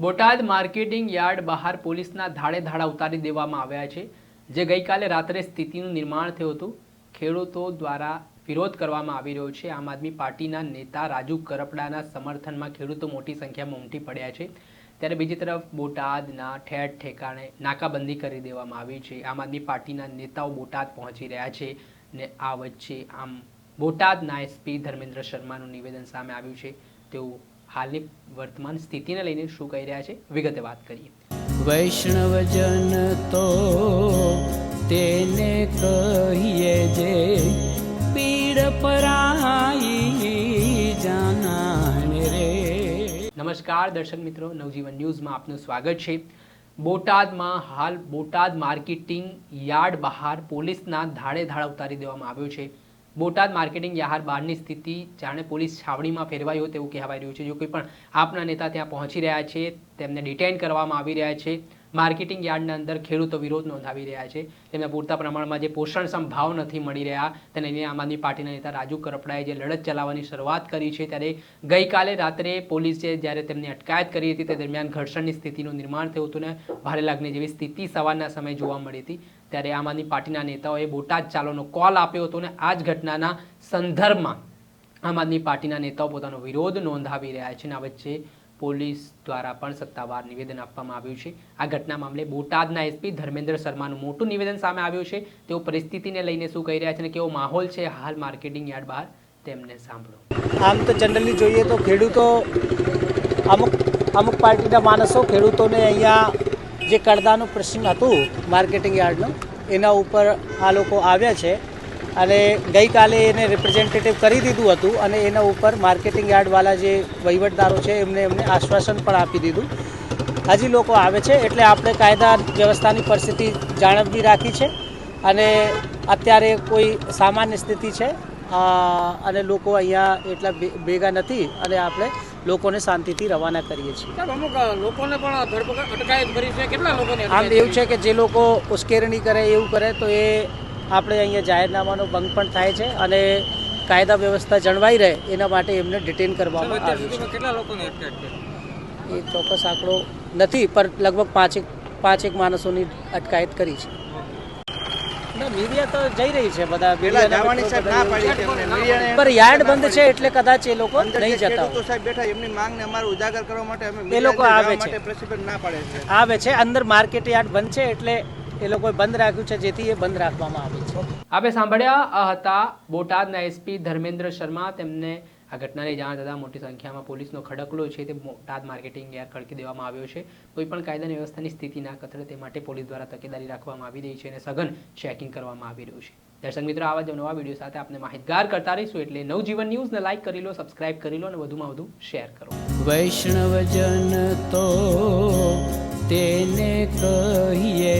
Botad marketing yard બહાર પોલીસના ધાડે ધાડા ઉતારી દેવામાં આવ્યા છે, જે ગઈકાલે રાત્રે સ્થિતિનું નિર્માણ થયું હતું. ખેડૂતો દ્વારા વિરોધ કરવામાં આવી રહ્યો છે. આમ આદમી પાર્ટીના નેતા રાજુ કરપડાના સમર્થનમાં ખેડૂતો મોટી સંખ્યામાં ઉમટી પડ્યા છે. ત્યારે બીજી તરફ બોટાદના ઠેર ઠેકાણે નાકાબંધી કરી દેવામાં આવી છે. આમ આદમી પાર્ટીના નેતાઓ બોટાદ પહોંચી રહ્યા છે ને આ વચ્ચે આમ બોટાદના એસપી ધર્મેન્દ્ર શર્માનું નિવેદન સામે આવ્યું છે. તેઓ હાલની વર્તમાન સ્થિતિને લઈને શું કહી રહ્યા છે વિગતે વાત કરીએ. વૈષ્ણવજન તો તેને કહીએ જે પીડ પરાઈ જાનાને રે. નમસ્કાર દર્શક મિત્રો નવજીવન ન્યૂઝમાં આપનું સ્વાગત છે. બોટાદમાં હાલ બોટાદ માર્કેટિંગ યાર્ડ બહાર પોલીસના ધાડે ધાડ ઉતારી દેવામાં આવ્યો છે. બોટાદ માર્કેટિંગ યાહાર બહારની સ્થિતિ, જાણે પોલીસ છાવણીમાં ફેરવાઈ હોય તેવું કહેવાય રહ્યું છે. જો કોઈ પણ આપના નેતા ત્યાં પહોંચી રહ્યા છે, તેમને ડિટેન કરવામાં આવી રહ્યા છે માર્કેટિંગ યાર્ડના અંદર ખેડૂતો વિરોધ નોંધાવી રહ્યા છે. તેમને પૂરતા પ્રમાણમાં જે પોષણક્ષમ ભાવ નથી મળી રહ્યા, તેને લઈને આમ આદમી પાર્ટીના નેતા રાજુ કરપડાએ જે લડત ચલાવવાની શરૂઆત કરી છે ત્યારે ગઈકાલે રાત્રે પોલીસે જ્યારે તેમની અટકાયત કરી હતી, તે દરમિયાન ઘર્ષણની સ્થિતિનું નિર્માણ થયું હતું ને ભારે લાગણી જેવી સ્થિતિ સવારના સમયે જોવા મળી હતી. ત્યારે આમ આદમી પાર્ટીના નેતાઓએ બોટાદ ચાલોનો કોલ આપ્યો હતો ને આ જ ઘટનાના સંદર્ભમાં આમ આદમી પાર્ટીના નેતાઓ પોતાનો વિરોધ નોંધાવી રહ્યા છે અને આ વચ્ચે પોલીસ દ્વારા પણ સત્તાવાર નિવેદન આપવામાં આવ્યું છે. આ ઘટના મામલે બોટાદના એસપી ધર્મેન્દ્ર શર્માનું મોટું નિવેદન સામે આવ્યું છે. તેઓ પરિસ્થિતિને લઈને શું કહી રહ્યા છે અને કેવો માહોલ છે હાલ માર્કેટિંગ યાર્ડ બહાર તેમને સાંભળો. આમ તો જનરલી જોઈએ તો ખેડૂતો અમુક અમુક પાર્ટીના માણસો ખેડૂતોને અહીંયા જે કરદાનું પ્રશ્ન હતું માર્કેટિંગ યાર્ડનું, એના ઉપર આ લોકો આવ્યા છે. અને ગઈકાલે એને રિપ્રેઝેન્ટેટિવ કરી દીધું હતું અને એના ઉપર માર્કેટિંગ યાર્ડવાળા જે વહીવટદારો છે એમને એમને આશ્વાસન પણ આપી દીધું. હજી લોકો આવે છે એટલે આપણે કાયદા વ્યવસ્થાની પરિસ્થિતિ જાળવી રાખી છે અને અત્યારે કોઈ સામાન્ય સ્થિતિ છે અને લોકો અહીંયા એટલા ભેગા નથી અને આપણે લોકોને શાંતિથી રવાના કરીએ છીએ. અમુક લોકોને પણ ધરપકડ અટકાયત કરી છે. કેટલા લોકોને આમ એવું છે કે જે લોકો ઉશ્કેરણી કરે એવું કરે તો એ આપણે અહીંયા જાહેરનામાનો ભંગ પણ થાય છે અને કાયદા વ્યવસ્થા જળવાઈ રહે એના માટે એમને ડિટેન કરવામાં આવ્યું સુધીમાં કેટલા લોકોની છે એ ચોક્કસ આંકડો નથી પણ લગભગ પાંચેક પાંચેક માણસોની અટકાયત કરી છે. મીડિયા તો જઈ રહી છે બધા. પર યાર્ડ બંધ છે એટલે કદાચ એ લોકો નહીં જતા સાહેબ બેઠા એમની માંગને અમારે ઉજાગર કરવા માટે અમે એ લોકો આવે છે. ના પાડે છે. આવે છે. અંદર માર્કેટ યાર્ડ બંધ છે એટલે એ લોકોએ બંધ રાખ્યું છે જેથી એ બંધ રાખવામાં આવે છે. આપણે સાંભળ્યા હતા બોટાદના એસપી ધર્મેન્દ્ર શર્મા. તેમને આ ઘટનાની જાણ થતાં મોટી સંખ્યામાં પોલીસનો ખડકલો છે તે બોટાદ માર્કેટિંગ યાર્ડ ખડકી દેવામાં આવ્યો છે. કોઈ પણ કાયદાની વ્યવસ્થાની સ્થિતિ ના કથળે તે માટે પોલીસ દ્વારા તકેદારી રાખવામાં આવી રહી છે અને સઘન ચેકિંગ કરવામાં આવી રહ્યું છે. દર્શક મિત્રો આવા જ નવા વીડિયો સાથે આપણે માહિતગાર કરતા રહીશું એટલે નવજીવન ન્યૂઝને લાઈક કરી લો સબસ્ક્રાઇબ કરી લો અને વધુમાં વધુ શેર કરો. વૈષ્ણવજન તો તેને કહીએ